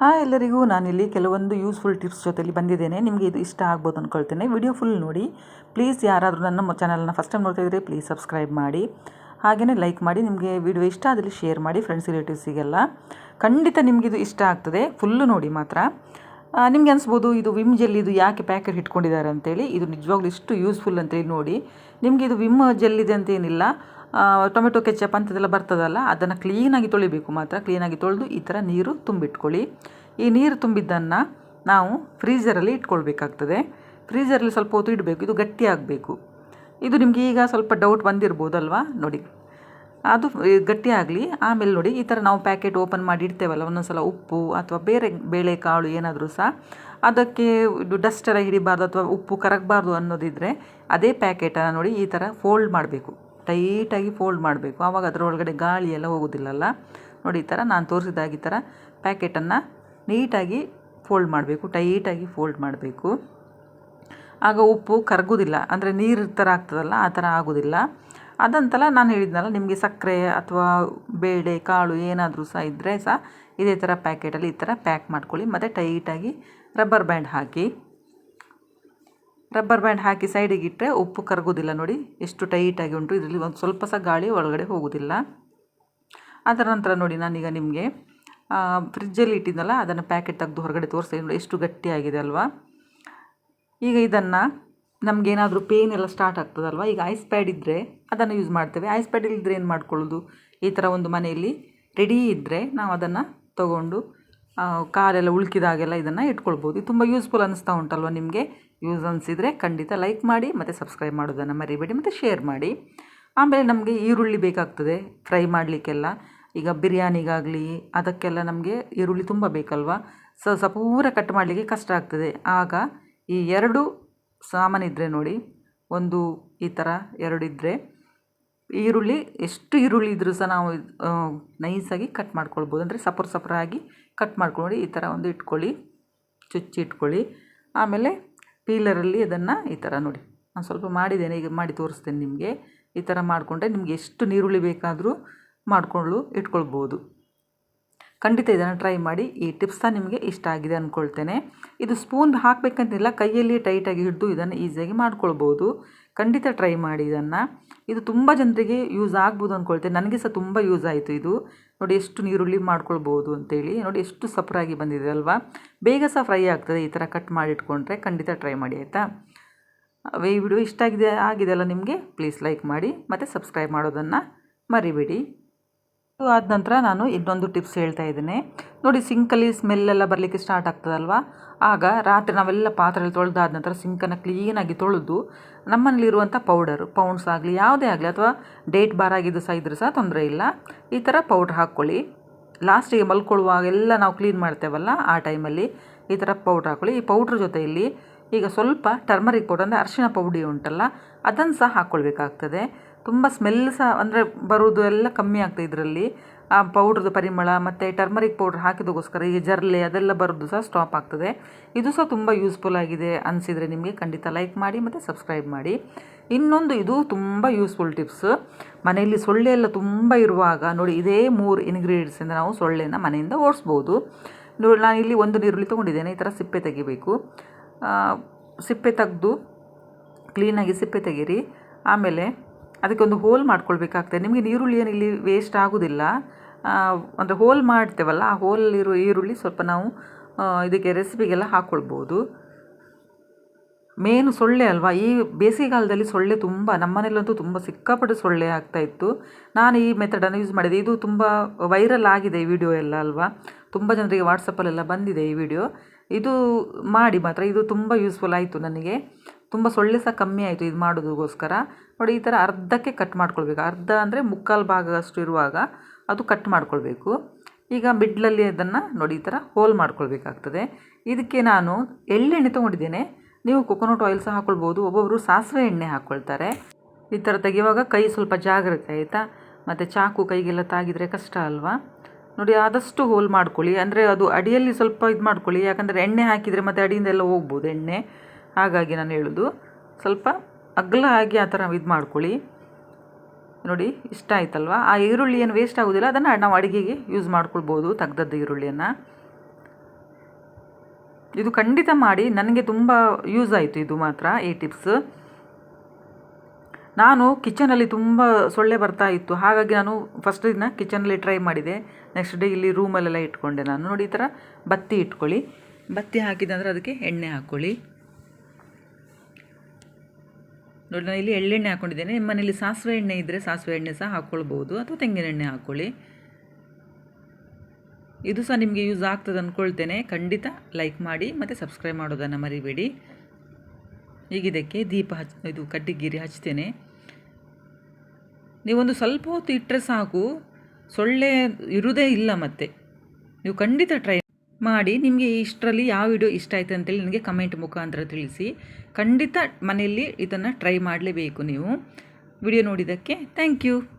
Hi ಎಲ್ಲರಿಗೂ, ನಾನಿಲ್ಲಿ ಕೆಲವೊಂದು ಯೂಸ್ಫುಲ್ ಟಿಪ್ಸ್ ಜೊತೆಲಿ ಬಂದಿದ್ದೇನೆ. ನಿಮಗೆ ಇದು ಇಷ್ಟ ಆಗ್ಬೋದು ಅಂದ್ಕೊಳ್ತೇನೆ ವಿಡಿಯೋ ಫುಲ್ ನೋಡಿ ಪ್ಲೀಸ್ ಯಾರಾದರೂ ನನ್ನ ಚಾನಲ್ನ ಫಸ್ಟ್ ಟೈಮ್ ನೋಡ್ತಾ ಇದ್ದರೆ ಪ್ಲೀಸ್ ಸಬ್ಸ್ಕ್ರೈಬ್ ಮಾಡಿ. ಹಾಗೆಯೇ ಲೈಕ್ ಮಾಡಿ, ನಿಮಗೆ ವಿಡಿಯೋ ಇಷ್ಟ ಆದಲ್ಲಿ ಶೇರ್ ಮಾಡಿ ಫ್ರೆಂಡ್ಸ್ ರಿಲೇಟಿವ್ಸಿಗೆಲ್ಲ ಖಂಡಿತ ನಿಮಗಿದು ಇಷ್ಟ ಆಗ್ತದೆ. ಫುಲ್ಲು ನೋಡಿ ಮಾತ್ರ. ನಿಮಗೆ ಅನಿಸ್ಬೋದು, ಇದು ವಿಮ್ ಜೆಲ್ ಇದು ಯಾಕೆ ಪ್ಯಾಕೆಟ್ ಇಟ್ಕೊಂಡಿದ್ದಾರೆ ಅಂತೇಳಿ. ಇದು ನಿಜವಾಗ್ಲೂ ಇಷ್ಟು ಯೂಸ್ಫುಲ್ ಅಂತೇಳಿ ನೋಡಿ. ನಿಮಗೆ ಇದು ವಿಮ್ ಜೆಲ್ ಇದೆ ಅಂತೇನಿಲ್ಲ ಟೊಮೆಟೊ ಕೆಚಪ್ ಅಂಥದ್ದೆಲ್ಲ ಬರ್ತದಲ್ಲ, ಅದನ್ನು ಕ್ಲೀನಾಗಿ ತೊಳಿಬೇಕು ಮಾತ್ರ. ಕ್ಲೀನಾಗಿ ತೊಳೆದು ಈ ಥರ ನೀರು ತುಂಬಿಟ್ಕೊಳ್ಳಿ. ಈ ನೀರು ತುಂಬಿದ್ದನ್ನು ನಾವು ಫ್ರೀಝರಲ್ಲಿ ಇಟ್ಕೊಳ್ಬೇಕಾಗ್ತದೆ. ಫ್ರೀಝರಲ್ಲಿ ಸ್ವಲ್ಪ ಹೊತ್ತು ಇಡಬೇಕು, ಇದು ಗಟ್ಟಿ ಆಗಬೇಕು. ಇದು ನಿಮಗೆ ಈಗ ಸ್ವಲ್ಪ ಡೌಟ್ ಬಂದಿರ್ಬೋದಲ್ವಾ? ನೋಡಿ. ಅದು ಗಟ್ಟಿ ಆಗಲಿ, ಆಮೇಲೆ ನೋಡಿ, ಈ ಥರ ನಾವು ಪ್ಯಾಕೆಟ್ ಓಪನ್ ಮಾಡಿ ಇಡ್ತೇವಲ್ಲ ಒಂದೊಂದು ಸಲ ಉಪ್ಪು ಅಥವಾ ಬೇರೆ ಬೇಳೆಕಾಳು ಏನಾದರೂ ಸಹ, ಅದಕ್ಕೆ ಇದು ಡಸ್ಟ್ ಎಲ್ಲ ಹಿಡಿಬಾರ್ದು ಅಥವಾ ಉಪ್ಪು ಕರಗಬಾರ್ದು ಅನ್ನೋದಿದ್ದರೆ ಅದೇ ಪ್ಯಾಕೆಟನ್ನು ನೋಡಿ ಈ ಥರ ಫೋಲ್ಡ್ ಮಾಡಬೇಕು. ಟೈಟಾಗಿ ಫೋಲ್ಡ್ ಮಾಡಬೇಕು. ಆವಾಗ ಅದರೊಳಗಡೆ ಗಾಳಿ ಎಲ್ಲ ಹೋಗೋದಿಲ್ಲಲ್ಲ? ನೋಡಿ, ಈ ಥರ ನಾನು ತೋರಿಸಿದಾಗ ಈ ಥರ ಪ್ಯಾಕೆಟನ್ನು ನೀಟಾಗಿ ಫೋಲ್ಡ್ ಮಾಡಬೇಕು, ಟೈಟಾಗಿ ಫೋಲ್ಡ್ ಮಾಡಬೇಕು. ಆಗ ಉಪ್ಪು ಕರಗೋದಿಲ್ಲ. ಅಂದರೆ ನೀರು ಥರ ಆಗ್ತದಲ್ಲ, ಆ ಥರ ಆಗೋದಿಲ್ಲ. ಅದಂತಲ್ಲ ನಾನು ಹೇಳಿದ್ನಲ್ಲ, ನಿಮಗೆ ಸಕ್ಕರೆ ಅಥವಾ ಬೇಳೆ, ಕಾಳು ಏನಾದರೂ ಸಹ ಇದ್ದರೆ ಸಹ ಇದೇ ಥರ ಪ್ಯಾಕೆಟಲ್ಲಿ ಈ ಥರ ಪ್ಯಾಕ್ ಮಾಡ್ಕೊಳ್ಳಿ. ಮತ್ತು ಟೈಟಾಗಿ ರಬ್ಬರ್ ಬ್ಯಾಂಡ್ ಹಾಕಿ. ರಬ್ಬರ್ ಬ್ಯಾಂಡ್ ಹಾಕಿ ಸೈಡಿಗೆ ಇಟ್ಟರೆ ಉಪ್ಪು ಕರಗೋದಿಲ್ಲ ನೋಡಿ. ಎಷ್ಟು ಟೈಟಾಗಿ ಉಂಟು. ಇದರಲ್ಲಿ ಒಂದು ಸ್ವಲ್ಪ ಸಹ ಗಾಳಿ ಒಳಗಡೆ ಹೋಗೋದಿಲ್ಲ ಅದರ ನಂತರ ನೋಡಿ ನಾನೀಗ ನಿಮಗೆ ಫ್ರಿಜ್ಜಲ್ಲಿ ಇಟ್ಟಿದ್ದಲ್ಲ ಅದನ್ನು ಪ್ಯಾಕೆಟ್ ತೆಗೆದು ಹೊರಗಡೆ ತೋರಿಸ್ತೀನಿ ನೋಡಿ ಎಷ್ಟು ಗಟ್ಟಿಯಾಗಿದೆ ಅಲ್ವಾ. ಈಗ ಇದನ್ನು ನಮಗೇನಾದರೂ ಪೇನ್ ಎಲ್ಲ ಸ್ಟಾರ್ಟ್ ಆಗ್ತದಲ್ವ? ಈಗ ಐಸ್ ಪ್ಯಾಡ್ ಇದ್ದರೆ ಅದನ್ನು ಯೂಸ್ ಮಾಡ್ತೇವೆ. ಐಸ್ ಪ್ಯಾಡ್ ಇಲ್ಲದ್ರೆ ಏನು ಮಾಡ್ಕೊಳ್ಳೋದು? ಈ ಥರ ಒಂದು ಮನೆಯಲ್ಲಿ ರೆಡಿ ಇದ್ದರೆ ನಾವು ಅದನ್ನು ತಗೊಂಡು ಕಾಲೆಲ್ಲ ಉಳ್ಕಿದಾಗೆಲ್ಲ ಇದನ್ನು ಇಟ್ಕೊಳ್ಬೋದು. ತುಂಬ ಯೂಸ್ಫುಲ್ ಅನ್ನಿಸ್ತಾ ಉಂಟಲ್ವ ನಿಮಗೆ? ಯೂಸ್ ಅನಿಸಿದರೆ ಖಂಡಿತ ಲೈಕ್ ಮಾಡಿ ಮತ್ತು ಸಬ್ಸ್ಕ್ರೈಬ್ ಮಾಡೋದನ್ನು ಮರಿಬೇಡಿ ಮತ್ತು ಶೇರ್ ಮಾಡಿ. ಆಮೇಲೆ ನಮಗೆ ಈರುಳ್ಳಿ ಬೇಕಾಗ್ತದೆ ಫ್ರೈ ಮಾಡಲಿಕ್ಕೆಲ್ಲ. ಈಗ ಬಿರಿಯಾನಿಗಾಗಲಿ ಅದಕ್ಕೆಲ್ಲ ನಮಗೆ ಈರುಳ್ಳಿ ತುಂಬ ಬೇಕಲ್ವಾ? ಸೊ ಸ ಪೂರ ಕಟ್ ಮಾಡಲಿಕ್ಕೆ ಕಷ್ಟ ಆಗ್ತದೆ. ಆಗ ಈ ಎರಡು ಸಾಮಾನಿದ್ರೆ ನೋಡಿ, ಒಂದು ಈ ಥರ ಎರಡು ಇದ್ದರೆ ಈರುಳ್ಳಿ, ಎಷ್ಟು ಈರುಳ್ಳಿ ಇದ್ದರೂ ಸಹ ನಾವು ನೈಸಾಗಿ ಕಟ್ ಮಾಡ್ಕೊಳ್ಬೋದು. ಅಂದರೆ ಸಪುರ ಸಪರಾಗಿ ಕಟ್ ಮಾಡ್ಕೊಂಡು ಈ ಥರ ಒಂದು ಇಟ್ಕೊಳ್ಳಿ, ಚುಚ್ಚಿ ಇಟ್ಕೊಳ್ಳಿ. ಆಮೇಲೆ ಪೀಲರಲ್ಲಿ ಅದನ್ನು ಈ ಥರ ನೋಡಿ. ನಾನು ಸ್ವಲ್ಪ ಮಾಡಿದ್ದೇನೆ, ಈಗ ಮಾಡಿ ತೋರಿಸ್ತೇನೆ ನಿಮಗೆ. ಈ ಥರ ಮಾಡಿಕೊಂಡ್ರೆ ನಿಮಗೆ ಎಷ್ಟು ನೀರುಳ್ಳಿ ಬೇಕಾದರೂ ಮಾಡಿಕೊಂಡು ಇಟ್ಕೊಳ್ಬೋದು. ಖಂಡಿತ ಇದನ್ನು ಟ್ರೈ ಮಾಡಿ. ಈ ಟಿಪ್ಸ್ ನಿಮಗೆ ಇಷ್ಟ ಆಗಿದೆ ಅಂದ್ಕೊಳ್ತೇನೆ ಇದು ಸ್ಪೂನ್ ಹಾಕಬೇಕಂತಿಲ್ಲ, ಕೈಯಲ್ಲಿ ಟೈಟಾಗಿ ಹಿಡಿದು ಇದನ್ನು ಈಸಿಯಾಗಿ ಮಾಡ್ಕೊಳ್ಬೋದು. ಖಂಡಿತ ಟ್ರೈ ಮಾಡಿ ಇದನ್ನು. ಇದು ತುಂಬ ಜನರಿಗೆ ಯೂಸ್ ಆಗ್ಬೋದು ಅಂದ್ಕೊಳ್ತೇನೆ ನನಗೆ ಸಹ ತುಂಬ ಯೂಸ್ ಆಯಿತು ಇದು. ನೋಡಿ ಎಷ್ಟು ನೀರುಳ್ಳಿ ಮಾಡ್ಕೊಳ್ಬೋದು ಅಂತೇಳಿ, ನೋಡಿ ಎಷ್ಟು ಸಪ್ರಾಗಿ ಬಂದಿದೆ ಅಲ್ವಾ? ಬೇಗ ಸಹ ಫ್ರೈ ಆಗ್ತದೆ, ಈ ಥರ ಕಟ್ ಮಾಡಿ ಇಟ್ಕೊಂಡ್ರೆ ಖಂಡಿತ ಟ್ರೈ ಮಾಡಿ, ಆಯಿತಾ? ಈ ವಿಡಿಯೋ ಇಷ್ಟ ಆಗಿದೆ ಆಗಿದೆ ಅಲ್ಲ ನಿಮಗೆ? ಪ್ಲೀಸ್ ಲೈಕ್ ಮಾಡಿ, ಮತ್ತು ಸಬ್ಸ್ಕ್ರೈಬ್ ಮಾಡೋದನ್ನು ಮರಿಬೇಡಿ. ಇದು ಆದ ನಂತರ ನಾನು ಇನ್ನೊಂದು ಟಿಪ್ಸ್ ಹೇಳ್ತಾ ಇದ್ದೀನಿ. ನೋಡಿ, ಸಿಂಕಲ್ಲಿ ಸ್ಮೆಲ್ಲೆಲ್ಲ ಬರಲಿಕ್ಕೆ ಸ್ಟಾರ್ಟ್ ಆಗ್ತದಲ್ವ? ಆಗ ರಾತ್ರಿ ನಾವೆಲ್ಲ ಪಾತ್ರೆಯಲ್ಲಿ ತೊಳೆದಾದ ನಂತರ ಸಿಂಕನ್ನು ಕ್ಲೀನಾಗಿ ತೊಳೆದು ನಮ್ಮಲ್ಲಿರುವಂಥ ಪೌಡರು ಪೌಂಡ್ಸ್ ಆಗಲಿ, ಯಾವುದೇ ಆಗಲಿ, ಅಥವಾ ಡೇಟ್ ಬಾರ್ ಆಗಿದ್ದು ಸಹ ಇದ್ರೂ ಸಹ ತೊಂದರೆ ಇಲ್ಲ. ಈ ಥರ ಪೌಡ್ರ್ ಹಾಕ್ಕೊಳ್ಳಿ. ಲಾಸ್ಟಿಗೆ ಮಲ್ಕೊಳ್ಳುವಾಗ ಎಲ್ಲ ನಾವು ಕ್ಲೀನ್ ಮಾಡ್ತೇವಲ್ಲ ಆ ಟೈಮಲ್ಲಿ ಈ ಥರ ಪೌಡ್ರ್ ಹಾಕ್ಕೊಳ್ಳಿ. ಈ ಪೌಡ್ರ್ ಜೊತೆಯಲ್ಲಿ ಈಗ ಸ್ವಲ್ಪ ಟರ್ಮರಿಕ್ ಪೌಡರ್ ಅಂದರೆ ಅರಿಶಿಣ ಪೌಡಿ ಉಂಟಲ್ಲ, ಅದನ್ನು ಸಹ ಹಾಕ್ಕೊಳ್ಬೇಕಾಗ್ತದೆ. ತುಂಬ ಸ್ಮೆಲ್ ಸಹ ಅಂದರೆ ಬರೋದು ಎಲ್ಲ ಕಮ್ಮಿ ಆಗ್ತದೆ ಇದರಲ್ಲಿ. ಆ ಪೌಡ್ರ್ದು ಪರಿಮಳ ಮತ್ತು ಟರ್ಮರಿಕ್ ಪೌಡ್ರ್ ಹಾಕಿದಕ್ಕೋಸ್ಕರ ಈ ಜರ್ಲೆ ಅದೆಲ್ಲ ಬರೋದು ಸಹ ಸ್ಟಾಪ್ ಆಗ್ತದೆ. ಇದು ಸಹ ತುಂಬ ಯೂಸ್ಫುಲ್ ಆಗಿದೆ ಅನಿಸಿದರೆ ನಿಮಗೆ ಖಂಡಿತ ಲೈಕ್ ಮಾಡಿ ಮತ್ತು ಸಬ್ಸ್ಕ್ರೈಬ್ ಮಾಡಿ. ಇನ್ನೊಂದು ಇದು ತುಂಬ ಯೂಸ್ಫುಲ್ ಟಿಪ್ಸ್ ಮನೆಯಲ್ಲಿ ಸೊಳ್ಳೆ ಎಲ್ಲ ತುಂಬ ಇರುವಾಗ ನೋಡಿ ಇದೇ ಮೂರು ಇಂಗ್ರೀಡಿಯೆಂಟ್ಸಿಂದ ನಾವು ಸೊಳ್ಳೆನ ಮನೆಯಿಂದ ಓಡಿಸ್ಬೋದು. ನೋಡಿ ನಾನು ಇಲ್ಲಿ ಒಂದು ನೀರುಳ್ಳಿ ತೊಗೊಂಡಿದ್ದೇನೆ, ಈ ಥರ ಸಿಪ್ಪೆ ತೆಗಿಬೇಕು. ಸಿಪ್ಪೆ ತೆಗೆದು ಕ್ಲೀನಾಗಿ ಸಿಪ್ಪೆ ತೆಗೀರಿ. ಆಮೇಲೆ ಅದಕ್ಕೆ ಒಂದು ಹೋಲ್ ಮಾಡ್ಕೊಳ್ಬೇಕಾಗ್ತದೆ. ನಿಮಗೆ ಈರುಳ್ಳಿ ಏನು ಇಲ್ಲಿ ವೇಸ್ಟ್ ಆಗೋದಿಲ್ಲ ಅಂದರೆ ಹೋಲ್ ಮಾಡ್ತೇವಲ್ಲ, ಆ ಹೋಲಲ್ಲಿರೋ ಈರುಳ್ಳಿ ಸ್ವಲ್ಪ ನಾವು ಇದಕ್ಕೆ ರೆಸಿಪಿಗೆಲ್ಲ ಹಾಕ್ಕೊಳ್ಬೋದು ಮೇನು ಸೊಳ್ಳೆ ಅಲ್ವಾ? ಈ ಬೇಸಿಗೆಗಾಲದಲ್ಲಿ ಸೊಳ್ಳೆ ತುಂಬ ನಮ್ಮನೇಲಂತೂ ತುಂಬ ಸಿಕ್ಕಾಪಟ್ಟೆ ಸೊಳ್ಳೆ ಆಗ್ತಾ ಇತ್ತು. ನಾನು ಈ ಮೆಥಡನ್ನು ಯೂಸ್ ಮಾಡಿದೆ. ಇದು ತುಂಬ ವೈರಲ್ ಆಗಿದೆ ಈ ವಿಡಿಯೋ ಎಲ್ಲ ಅಲ್ವಾ? ತುಂಬ ಜನರಿಗೆ ವಾಟ್ಸಪ್ಪಲ್ಲೆಲ್ಲ ಬಂದಿದೆ ಈ ವಿಡಿಯೋ ಇದು ಮಾಡಿ ಮಾತ್ರ, ಇದು ತುಂಬ ಯೂಸ್ಫುಲ್ ಆಯಿತು ನನಗೆ. ತುಂಬ ಸೊಳ್ಳೆ ಸಹ ಕಮ್ಮಿ ಆಯಿತು ಇದು ಮಾಡೋದಕ್ಕೋಸ್ಕರ. ನೋಡಿ, ಈ ಥರ ಅರ್ಧಕ್ಕೆ ಕಟ್ ಮಾಡ್ಕೊಳ್ಬೇಕು. ಅರ್ಧ ಅಂದರೆ ಮುಕ್ಕಾಲು ಭಾಗದಷ್ಟು ಇರುವಾಗ ಅದು ಕಟ್ ಮಾಡ್ಕೊಳ್ಬೇಕು. ಈಗ ಮಿಡ್ಲಲ್ಲಿ ಅದನ್ನು ನೋಡಿ, ಈ ಥರ ಹೋಲ್ ಮಾಡ್ಕೊಳ್ಬೇಕಾಗ್ತದೆ. ಇದಕ್ಕೆ ನಾನು ಎಳ್ಳೆಣ್ಣೆ ತೊಗೊಂಡಿದ್ದೇನೆ. ನೀವು ಕೊಕೊನಟ್ ಆಯಿಲ್ ಸಹ ಹಾಕ್ಕೊಳ್ಬೋದು ಒಬ್ಬೊಬ್ಬರು ಸಾಸಿವೆ ಎಣ್ಣೆ ಹಾಕ್ಕೊಳ್ತಾರೆ ಈ ಥರ ತೆಗೆಯುವಾಗ ಕೈ ಸ್ವಲ್ಪ ಜಾಗ್ರತೆ ಆಯಿತಾ? ಮತ್ತು ಚಾಕು ಕೈಗೆಲ್ಲ ತಾಗಿದರೆ ಕಷ್ಟ ಅಲ್ವಾ? ನೋಡಿ, ಆದಷ್ಟು ಹೋಲ್ ಮಾಡ್ಕೊಳ್ಳಿ. ಅಂದರೆ ಅದು ಅಡಿಯಲ್ಲಿ ಸ್ವಲ್ಪ ಇದು ಮಾಡ್ಕೊಳ್ಳಿ. ಯಾಕಂದರೆ ಎಣ್ಣೆ ಹಾಕಿದರೆ ಮತ್ತು ಅಡಿಯಿಂದ ಎಲ್ಲ ಹೋಗ್ಬೋದು ಎಣ್ಣೆ. ಹಾಗಾಗಿ ನಾನು ಹೇಳೋದು, ಸ್ವಲ್ಪ ಅಗಲ ಆಗಿ ಆ ಥರ ಇದು ಮಾಡ್ಕೊಳ್ಳಿ. ನೋಡಿ, ಇಷ್ಟ ಆಯ್ತಲ್ವಾ? ಆ ಈರುಳ್ಳಿ ಏನು ವೇಸ್ಟ್ ಆಗೋದಿಲ್ಲ, ಅದನ್ನು ನಾವು ಅಡುಗೆಗೆ ಯೂಸ್ ಮಾಡ್ಕೊಳ್ಬೋದು, ತೆಗ್ದದ್ದು ಈರುಳ್ಳಿಯನ್ನು. ಇದು ಖಂಡಿತ ಮಾಡಿ, ನನಗೆ ತುಂಬ ಯೂಸ್ ಆಯಿತು ಇದು ಮಾತ್ರ, ಈ ಟಿಪ್ಸ್ ನಾನು ಕಿಚನಲ್ಲಿ ತುಂಬ ಸೊಳ್ಳೆ ಬರ್ತಾ ಇತ್ತು, ಹಾಗಾಗಿ ನಾನು ಫಸ್ಟ್ ದಿನ ಕಿಚನಲ್ಲಿ ಟ್ರೈ ಮಾಡಿದೆ. ನೆಕ್ಸ್ಟ್ ಡೇ ಇಲ್ಲಿ ರೂಮಲ್ಲೆಲ್ಲ ಇಟ್ಕೊಂಡೆ ನಾನು. ನೋಡಿ, ಈ ಥರ ಬತ್ತಿ ಇಟ್ಕೊಳ್ಳಿ. ಬತ್ತಿ ಹಾಕಿದಂದ್ರೆ ಅದಕ್ಕೆ ಎಣ್ಣೆ ಹಾಕ್ಕೊಳ್ಳಿ. ನೋಡಿ, ನಾನು ಇಲ್ಲಿ ಎಳ್ಳೆಣ್ಣೆ ಹಾಕ್ಕೊಂಡಿದ್ದೇನೆ ನಿಮ್ಮ ಮನೇಲಿ ಸಾಸಿವೆ ಎಣ್ಣೆ ಇದ್ದರೆ ಸಾಸಿವೆ ಎಣ್ಣೆ ಸಹ ಹಾಕ್ಕೊಳ್ಬೋದು ಅಥವಾ ತೆಂಗಿನ ಎಣ್ಣೆ ಹಾಕ್ಕೊಳ್ಳಿ ಇದು ಸಹ ನಿಮಗೆ ಯೂಸ್ ಆಗ್ತದೆ ಅಂದ್ಕೊಳ್ತೇನೆ ಖಂಡಿತ ಲೈಕ್ ಮಾಡಿ, ಮತ್ತು ಸಬ್ಸ್ಕ್ರೈಬ್ ಮಾಡೋದನ್ನು ಮರಿಬೇಡಿ. ಈಗ ಇದಕ್ಕೆ ದೀಪ ಹಚ್, ಇದು ಕಡ್ಡಿಗಿರಿ ಹಚ್ತೇನೆ. ನೀವೊಂದು ಸ್ವಲ್ಪ ಹೊತ್ತು ಇಟ್ಟರೆ ಸಾಕು. ಸೊಳ್ಳೆ ಇರುವುದೇ ಇಲ್ಲ ಮತ್ತೆ. ನೀವು ಖಂಡಿತ ಟ್ರೈ ಮಾಡಿ ನಿಮಗೆ ಇಷ್ಟರಲ್ಲಿ ಯಾವ ವಿಡಿಯೋ ಇಷ್ಟ ಆಯಿತು ಅಂತೇಳಿ ನನಗೆ ಕಮೆಂಟ್ ಮುಖಾಂತರ ತಿಳಿಸಿ. ಖಂಡಿತ ಮನೆಯಲ್ಲಿ ಇದನ್ನು ಟ್ರೈ ಮಾಡಲೇಬೇಕು ನೀವು. ವಿಡಿಯೋ ನೋಡಿದ್ದಕ್ಕೆ ಥ್ಯಾಂಕ್ ಯು